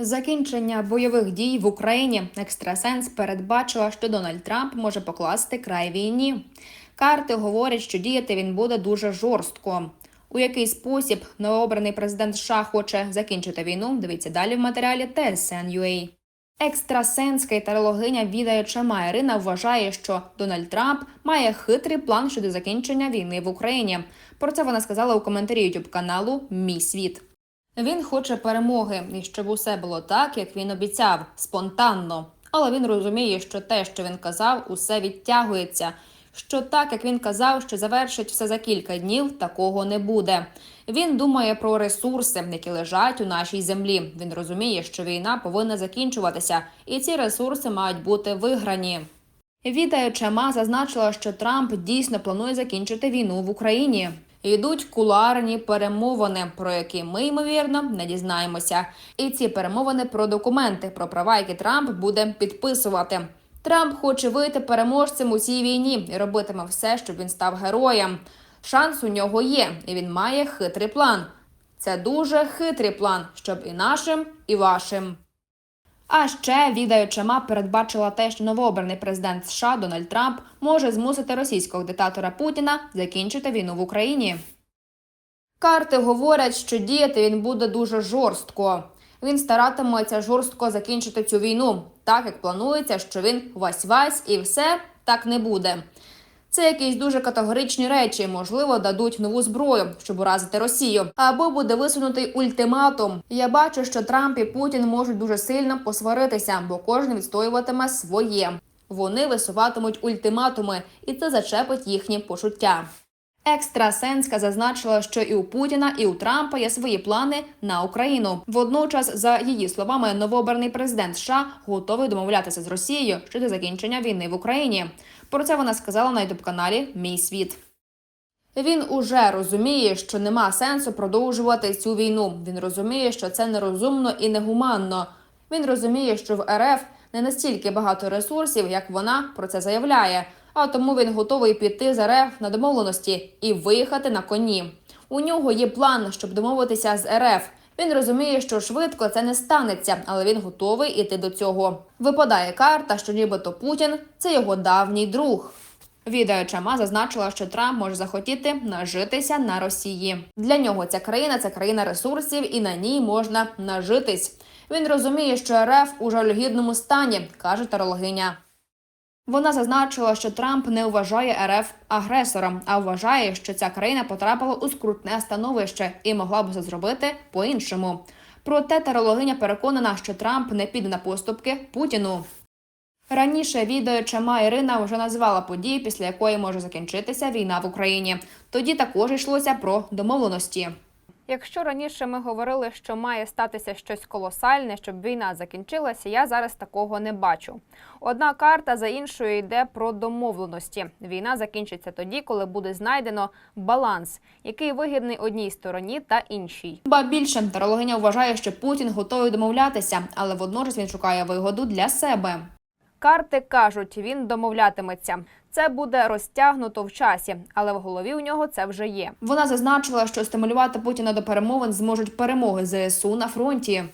Закінчення бойових дій в Україні екстрасенс передбачила, що Дональд Трамп може покласти край війні. Карти говорять, що діяти він буде дуже жорстко. У який спосіб новообраний президент США хоче закінчити війну? Дивіться далі в матеріалі TSN.ua. Екстрасенська і тарологиня Віда Чама Ірина вважає, що Дональд Трамп має хитрий план щодо закінчення війни в Україні. Про це вона сказала у коментарі youtube каналу Мій світ. Він хоче перемоги і щоб усе було так, як він обіцяв, спонтанно. Але він розуміє, що те, що він казав, усе відтягується. Що так, як він казав, що завершить все за кілька днів, такого не буде. Він думає про ресурси, які лежать у нашій землі. Він розуміє, що війна повинна закінчуватися, і ці ресурси мають бути виграні. Віда Чама зазначила, що Трамп дійсно планує закінчити війну в Україні. Йдуть кулуарні перемовини, про які ми ймовірно не дізнаємося. І ці перемовини про документи, про права, які Трамп буде підписувати. Трамп хоче вийти переможцем у цій війні і робитиме все, щоб він став героєм. Шанс у нього є, і він має хитрий план. Це дуже хитрий план, щоб і нашим, і вашим. А ще відаючи, ма передбачила те, що новообраний президент США Дональд Трамп може змусити російського диктатора Путіна закінчити війну в Україні. Карти говорять, що діяти він буде дуже жорстко. Він старатиметься жорстко закінчити цю війну, так як планується, що він вась-вась і все так не буде. Це якісь дуже категоричні речі, можливо, дадуть нову зброю, щоб уразити Росію, або буде висунутий ультиматум. Я бачу, що Трамп і Путін можуть дуже сильно посваритися, бо кожен відстоюватиме своє. Вони висуватимуть ультиматуми, і це зачепить їхні почуття. Екстрасенська зазначила, що і у Путіна, і у Трампа є свої плани на Україну. Водночас, за її словами, новообраний президент США готовий домовлятися з Росією щодо закінчення війни в Україні. Про це вона сказала на ютуб каналі Мій світ. Він уже розуміє, що нема сенсу продовжувати цю війну. Він розуміє, що це нерозумно і негуманно. Він розуміє, що в РФ не настільки багато ресурсів, як вона про це заявляє. А тому він готовий піти з РФ на домовленості і виїхати на коні. У нього є план, щоб домовитися з РФ. Він розуміє, що швидко це не станеться, але він готовий іти до цього. Випадає карта, що нібито Путін це його давній друг. Відео Чама зазначила, що Трамп може захотіти нажитися на Росії. Для нього ця країна це країна ресурсів, і на ній можна нажитись. Він розуміє, що РФ у жалюгідному стані, каже тарологиня. Вона зазначила, що Трамп не вважає РФ агресором, а вважає, що ця країна потрапила у скрутне становище і могла б це зробити по-іншому. Проте тарологиня переконана, що Трамп не піде на поступки Путіну. Раніше відео Ірина вже назвала подію, після якої може закінчитися війна в Україні. Тоді також йшлося про домовленості. Якщо раніше ми говорили, що має статися щось колосальне, щоб війна закінчилася, я зараз такого не бачу. Одна карта за іншою йде про домовленості. Війна закінчиться тоді, коли буде знайдено баланс, який вигідний одній стороні та іншій. Ба більше тарологиня вважає, що Путін готовий домовлятися, але водночас він шукає вигоду для себе. Карти кажуть, він домовлятиметься. Це буде розтягнуто в часі, але в голові у нього це вже є. Вона зазначила, що стимулювати Путіна до перемовин зможуть перемоги ЗСУ на фронті.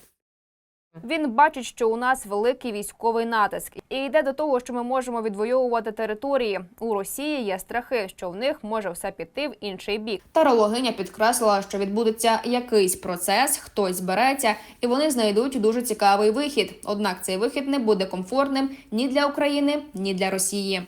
Він бачить, що у нас великий військовий натиск, і йде до того, що ми можемо відвоювати території. У Росії є страхи, що в них може все піти в інший бік. Тарологиня підкреслила, що відбудеться якийсь процес, хтось збереться, і вони знайдуть дуже цікавий вихід. Однак цей вихід не буде комфортним ні для України, ні для Росії.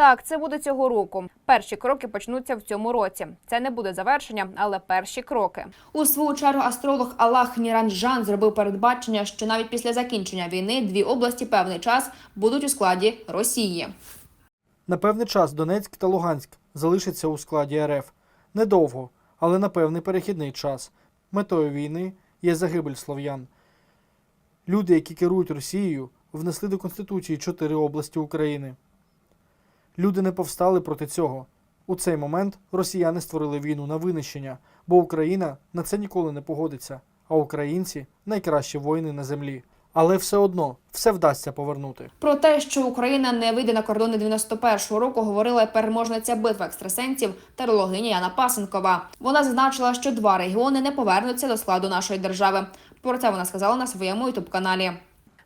Так, це буде цього року. Перші кроки почнуться в цьому році. Це не буде завершення, але перші кроки. У свою чергу астролог Аллах Ніранджан зробив передбачення, що навіть після закінчення війни дві області певний час будуть у складі Росії. На певний час Донецьк та Луганськ залишаться у складі РФ. Недовго, але на певний перехідний час. Метою війни є загибель слов'ян. Люди, які керують Росією, внесли до Конституції чотири області України. Люди не повстали проти цього. У цей момент росіяни створили війну на винищення, бо Україна на це ніколи не погодиться, а українці найкращі воїни на землі. але все одно все вдасться повернути. Про те, що Україна не вийде на кордони 91-го року, говорила переможниця битви екстрасенсів терологиня Яна Пасенкова. Вона зазначила, що два регіони не повернуться до складу нашої держави. Про це вона сказала на своєму ютуб-каналі.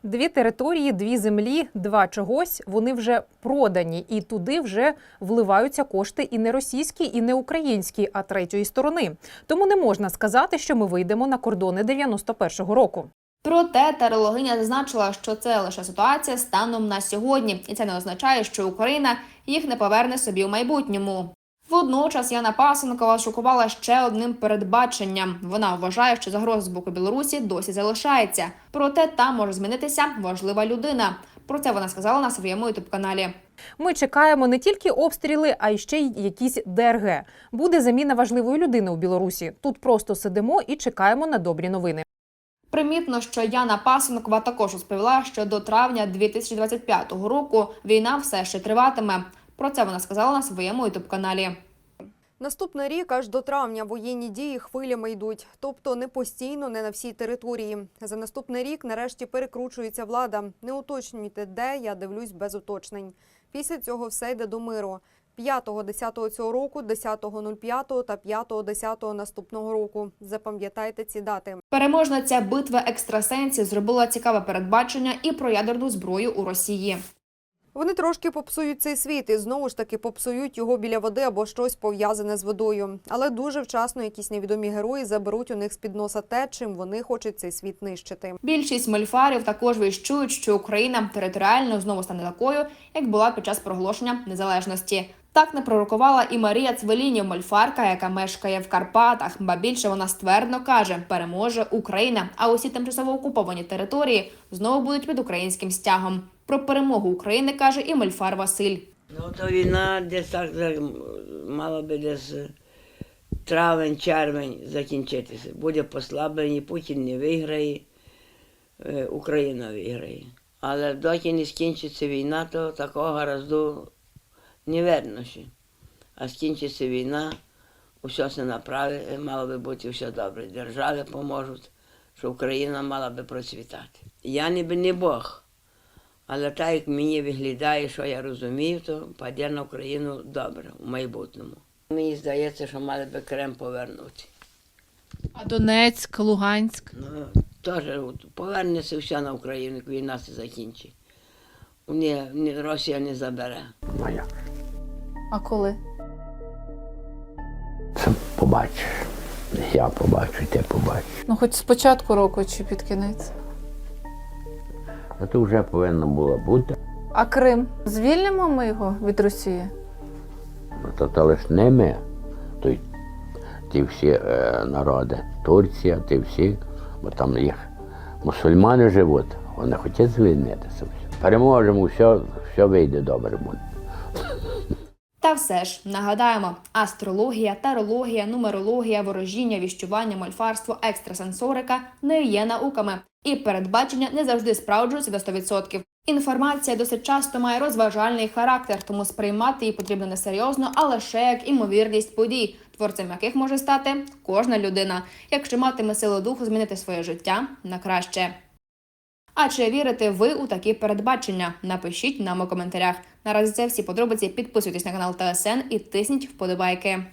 Дві території, дві землі, два чогось. Вони вже продані, і туди вже вливаються кошти і не російські, і не українські, а третьої сторони. Тому не можна сказати, що ми вийдемо на кордони 91-го року. Проте терологиня зазначила, що це лише ситуація станом на сьогодні, і це не означає, що Україна їх не поверне собі у майбутньому. Водночас Яна Пасенкова шокувала ще одним передбаченням. Вона вважає, що загроза з боку Білорусі досі залишається. Проте там може змінитися важлива людина. Про це вона сказала на своєму ютуб-каналі. Ми чекаємо не тільки обстріли, а й ще й якісь ДРГ. Буде заміна важливої людини у Білорусі. Тут просто сидимо і чекаємо на добрі новини. Примітно, що Яна Пасенкова також розповіла, що до травня 2025 року війна все ще триватиме. Про це вона сказала на своєму ютуб-каналі. Наступний рік аж до травня воєнні дії хвилями йдуть, тобто не постійно, не на всій території. За наступний рік нарешті перекручується влада. Не уточнюйте, де я дивлюсь без уточнень. Після цього все йде до миру. 5-10 цього року, 10.05 та 5-10 наступного року. Запам'ятайте ці дати. Переможниця битви екстрасенсів зробила цікаве передбачення і про ядерну зброю у Росії. Вони трошки попсують цей світ і знову ж таки попсують його біля води або щось пов'язане з водою. Але дуже вчасно якісь невідомі герої заберуть у них з під носа те, чим вони хочуть цей світ нищити. Більшість мольфарів також віщують, що Україна територіально знову стане такою, як була під час проголошення незалежності. Так не пророкувала і Марія Цвелінів, мольфарка, яка мешкає в Карпатах. Ба більше вона ствердно каже: переможе Україна. А усі тимчасово окуповані території знову будуть під українським стягом. Про перемогу України каже і мольфар Василь. Ну, то війна десь так мала би десь е, травень, червень закінчитися. Буде послаблення, Путін не виграє, е, Україна виграє. Але доки не скінчиться війна, то такого гаразду не видно ще. А скінчиться війна, усе се направить, мало би бути все добре. Держави поможуть, що Україна мала би процвітати. Я ніби не Бог. Але так як мені виглядає, що я розумію, то паде на Україну добре в майбутньому. Мені здається, що мали би Крем повернути. А Донецьк, Луганськ. Ну, теж повернеться все на Україну, як війна се закінчить. Ні, ні, Росія не забере. А коли? Це побачиш. Я побачу, ти побачиш. Ну, хоч з початку року чи під кінець. А то вже повинно було бути. А Крим? Звільнимо ми його від Росії? Ну, то, то лиш не ми. То й ті всі е, народи, Турція, ті всі, бо там їх мусульмани живуть, вони хочуть звільнитися. Переможемо, все, все вийде добре буде. Все ж нагадаємо: астрологія, тарологія, нумерологія, ворожіння, віщування, мольфарство, екстрасенсорика не є науками, і передбачення не завжди справджуються до 100%. Інформація досить часто має розважальний характер, тому сприймати її потрібно не серйозно, а лише як імовірність подій, творцем яких може стати кожна людина, якщо матиме силу духу змінити своє життя на краще. А чи вірите ви у такі передбачення? Напишіть нам у коментарях. Наразі це всі подробиці. Підписуйтесь на канал ТСН і тисніть вподобайки.